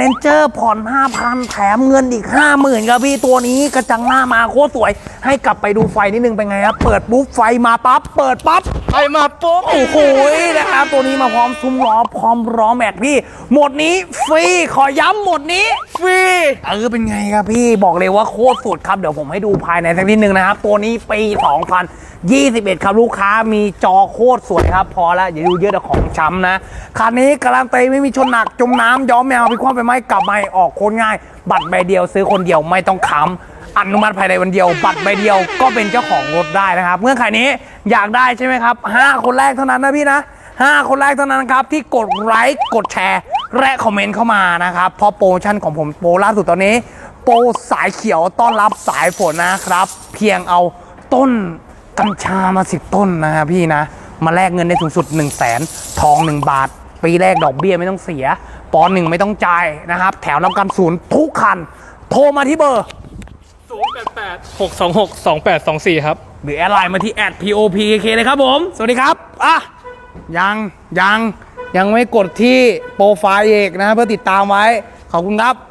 เรนเจอร์ผ่อน 5,000 แถมเงินอีก 50,000ครับพี่ตัวนี้กระจังหน้ามาโคตรสวย ให้กลับไปดูไฟนิดนึงเป็นไงครับ เปิดปุ๊บไฟมาปั๊บ เปิดปั๊บไปมาปุ๊บ โอ้โหนะครับ ตัวนี้มาพร้อมซุ้มล้อพร้อมล้อแม็กพี่ หมดนี้ฟรีขอย้ำหมดนี้ ฟรีเออเป็นไงครับพี่บอกเลยว่าโคตรสุดครับ เดี๋ยวผมให้ดูภายในสักนิดนึงนะครับ ตัวนี้ปี 2021 ครับลูกค้ามีจอโคตรสวยครับ พอแล้วอย่าดูเยอะแต่ของช้ำนะคันนี้การันตีไม่มีชนหนักจมน้ำย้อมแมวไปคว้าไปไหมกลับมาออกโคนง่าย บัตรใบเดียวซื้อคนเดียวไม่ต้องค้ำอนุมัติภายในวันเดียว บัตรใบเดียวก็เป็นเจ้าของรถได้นะครับ เงื่อนไขนี้อยากได้ใช่ไหมครับห้าคนแรกเท่านั้นนะพี่นะ 5 คนแรกเท่านั้นครับ ที่กดไลค์กดแชร์ และคอมเมนต์เข้ามานะครับเพราะโปรโมชั่นของผมโปรล่าสุดตอนนี้ โปรสายเขียวต้อนรับสายฝนนะครับ เพียงเอาต้นกัญชามาสิบต้นนะครับพี่นะ มาแลกเงินได้สูงสุด 1 0 0 0 0แสนทอง 1 บาท ปีแรกดอกเบี้ยไม่ต้องเสียปอนหนึ่งไม่ต้องจ่ายนะครับ แถวรับการศูนย์ทุกคัน โทรมาที่เบอร์088 626 2824 ครับ หรือแอดไลน์มาที่ @popk เลยครับผม สวัสดีครับ อะ ยัง ยัง ยังไม่กดที่โปรไฟล์เอกนะเพื่อติดตามไว้ ขอบคุณครับ